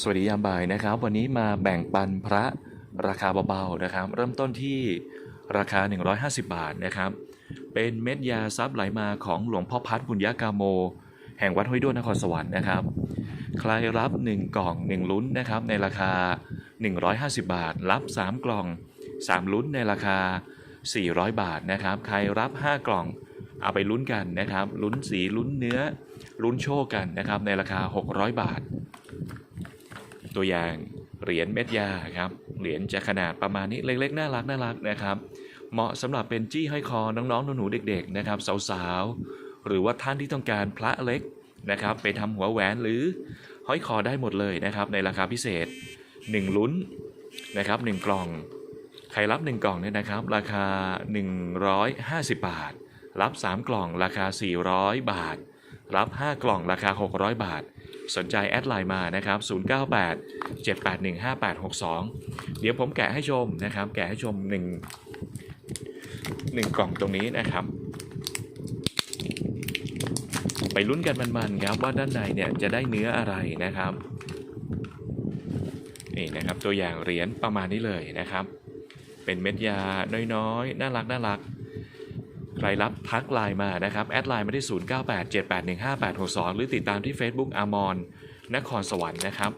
สวัสดียามบ่ายนะครับ วันนี้มาแบ่งปันพระราคาเบาๆนะครับ เริ่มต้นที่ราคา 150 บาทนะครับ เป็นเม็ดยาซับไหลมาของหลวงพ่อพัดบุญญากาโม แห่งวัดห้วยด้วนนครสวรรค์นะครับ ใครรับ 1 กล่อง 1 ลุ้นนะครับ ในราคา 150 บาท รับ 3 กล่อง 3 ลุ้นในราคา 400 บาทนะครับ ใครรับ 5 กล่องเอาไปลุ้นกันนะครับ ลุ้นสีลุ้นเนื้อ ลุ้นโชคกันนะครับในราคา 600 บาท ตัวอย่างเหรียญเม็ดยาครับเหรียญจะขนาดประมาณนี้เล็กๆน่ารักน่ารักนะครับ เหมาะสำหรับเป็นจี้ห้อยคอน้องๆหนูๆเด็ก ๆ นะครับ สาวๆ หรือว่าท่านที่ต้องการพระเล็กนะครับไปทำหัวแหวนหรือห้อยคอได้หมดเลยนะครับ ในราคาพิเศษ 1 ลุ้นนะครับ 1 กล่องใครรับ 1 กล่องเนี่ยนะครับ ราคา 150 บาท รับ 3 กล่องราคา 400 บาท รับ 5 กล่องราคา 600 บาท สนใจแอดไลน์มานะครับ 098 781 5862 เดี๋ยวผมแกะให้ชมนะครับ แกะให้ชม 1 1 กล่องตรงนี้นะครับ ไปลุ้นกันมันๆครับว่าด้านในเนี่ยจะได้เนื้ออะไรนะครับนี่นะครับตัวอย่างเหรียญประมาณนี้เลยนะครับ เป็นเม็ดยาน้อยๆ น่ารักน่ารัก ใครรับทักไลน์มานะครับ แอดไลน์มาที่ 0987815862 หรือติดตามที่ Facebook อมรนครสวรรค์นะครับ